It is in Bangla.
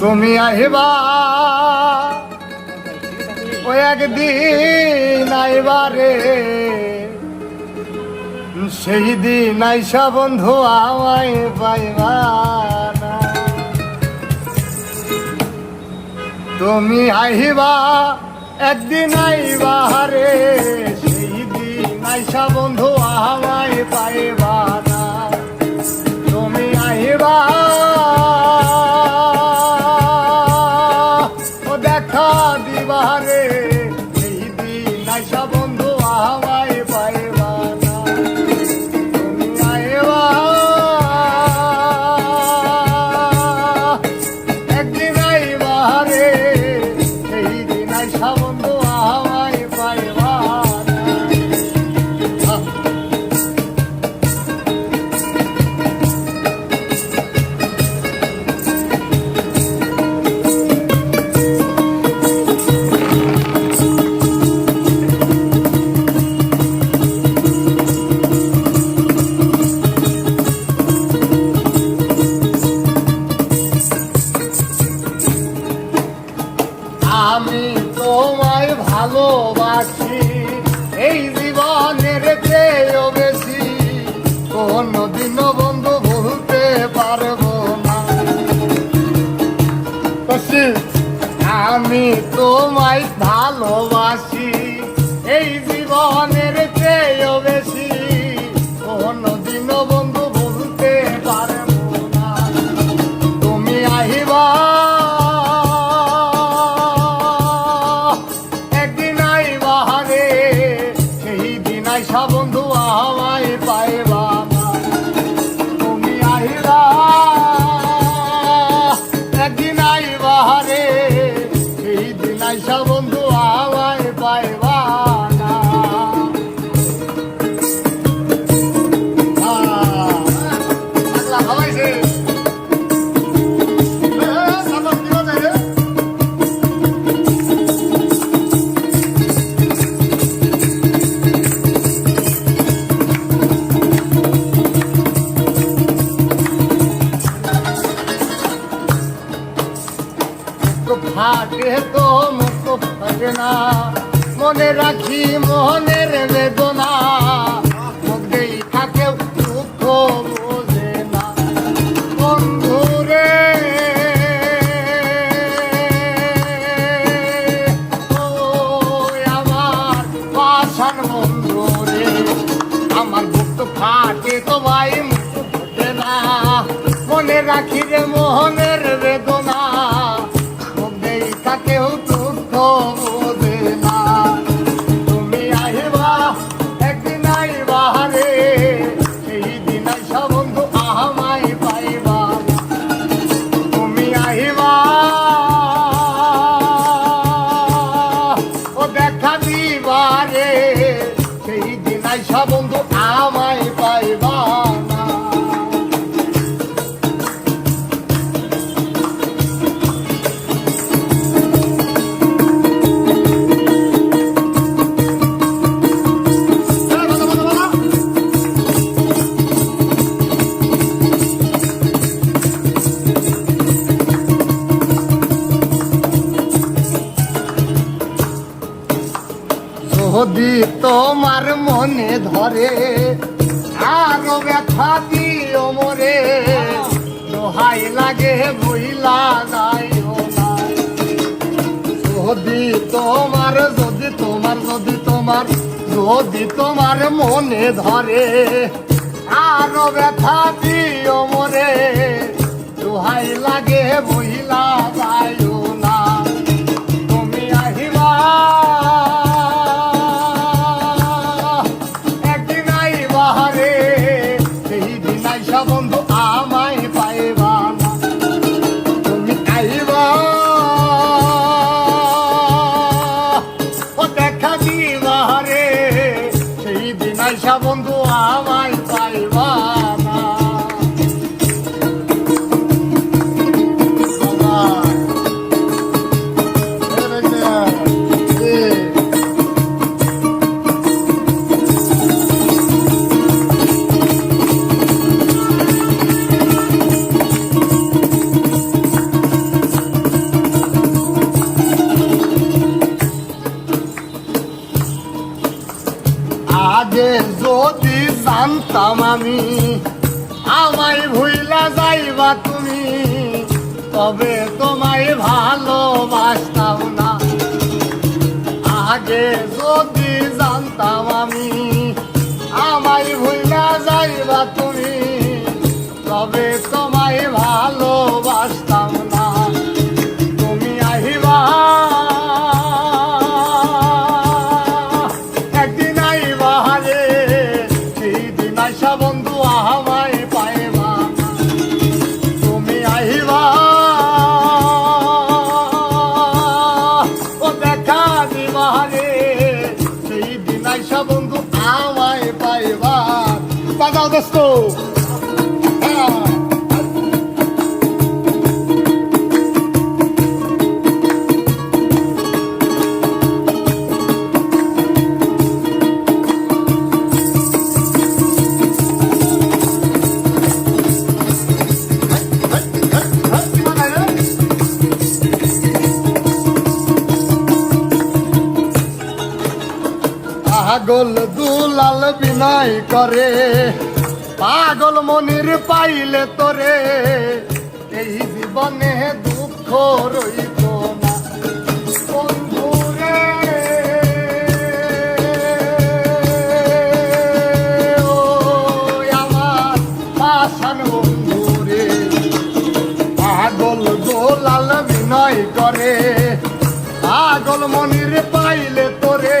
তুমি আহিবা। ও একদিন আইবারে সেই দিন আইসা বন্ধু আমায় পাইবা। তুমি আহিবা, একদিন আইবা রে। সেই দিন আইসা বন্ধু আমায় পাইবা var তোমায় ভালোবাসি। ফাটে তো মুখ মনে রাখি মোহনের ফাটে না। মনে রাখি রে মোহনের বেদনা। মুখ দেই থাকেও দুঃখ বোঝে না। তুমি আহিবা, একদিন আইবা রে সেই দিন আইসা বন্ধু আহামাই পাইবা। তুমি আহিবা। ও যদি তোমার মনে ধরে, আরও ব্যথা দিও মরে। দোহাই লাগে বইলা না। যদি তোমার যদি তোমার যদি তোমার যদি তোমার মনে ধরে, আরও ব্যথা দিও মরে। দোহাই লাগে বইলা যাইও যে যদি জানতাম আমি আমায় ভুইলা যাইবা তুমি তবে তোমায় ভালোবাসতাম। বাজাও দোস্ত হ্যাঁ পাগল দুলাল বিনয় করে। পাগল মনির পাইলে তোরে। এই জীবনে দুঃখ রইত না। ও বন্ধুরে। পাগল দোলাল বিনয় করে মনির পাইলে তোরে।